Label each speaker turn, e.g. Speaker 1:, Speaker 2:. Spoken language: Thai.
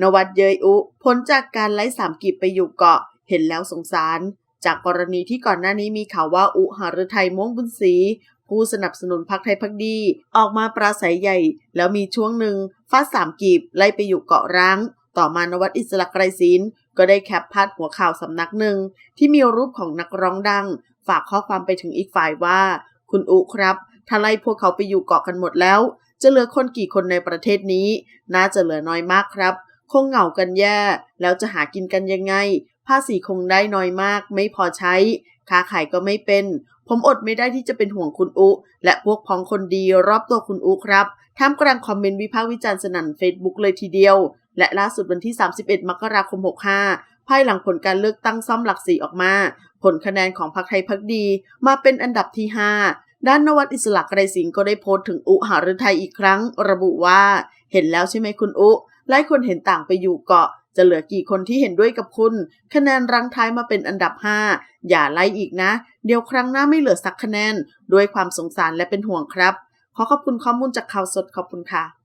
Speaker 1: นวัดเยยอุพ้นจากการไล่สามกีบไปอยู่เกาะ เห็นแล้วสงสาร จากกรณีที่ก่อนหน้านี้มีข่าวว่าอุหาฤทัยม่วงบุญศรีผู้สนับสนุนพรรคไทยพักดี ออกมาปราศัยใหญ่ แล้วมีช่วงหนึ่งฟาดสามกีบไล่ไปอยู่เกาะร้าง ต่อมานวัดอิสระไกรศิลก็ได้แคปพาดหัวข่าวสำนักหนึ่ง ที่มีรูปของนักร้องดัง ฝากข้อความไปถึงอีกฝ่ายว่า คุณอุครับ ถ้าไล่พวกเขาไปอยู่เกาะกันหมดแล้ว จะเหลือคนกี่คนในประเทศนี้ น่าจะเหลือน้อยมากครับ คงเหงากันแย่ แล้วจะหากินกันยังไง ภาษีคงได้น้อยมาก ไม่พอใช้ ค้าขายก็ไม่เป็น ผมอดไม่ได้ที่จะเป็นห่วงคุณอุ และพวกพ้องคนดีรอบตัวคุณอุครับท่ามกลางคอมเมนต์วิพากษ์วิจารณ์สนั่นเฟซบุ๊กเลยทีเดียว และล่าสุดวันที่ 31 มกราคม 65 ภายหลังผลการเลือกตั้งซ่อมหลักสี่ออกมา ผลคะแนนของพรรคไทยพักดีมาเป็นอันดับที่ 5ด้านนวัดอิสระไกรสิงห์ก็ได้โพสต์ถึงอุหฤทัยอีกครั้ง ระบุว่า เห็นแล้วใช่ไหมคุณอุ หลายคนเห็นต่างไปอยู่เกาะ จะเหลือกี่คนที่เห็นด้วยกับคุณ คะแนนรังท้ายมาเป็นอันดับ 5 อย่าไล่อีกนะ เดี๋ยวครั้งหน้าไม่เหลือสักคะแนน ด้วยความสงสารและเป็นห่วงครับ ขอขอบคุณข้อมูลจากข่าวสดขอบคุณค่ะ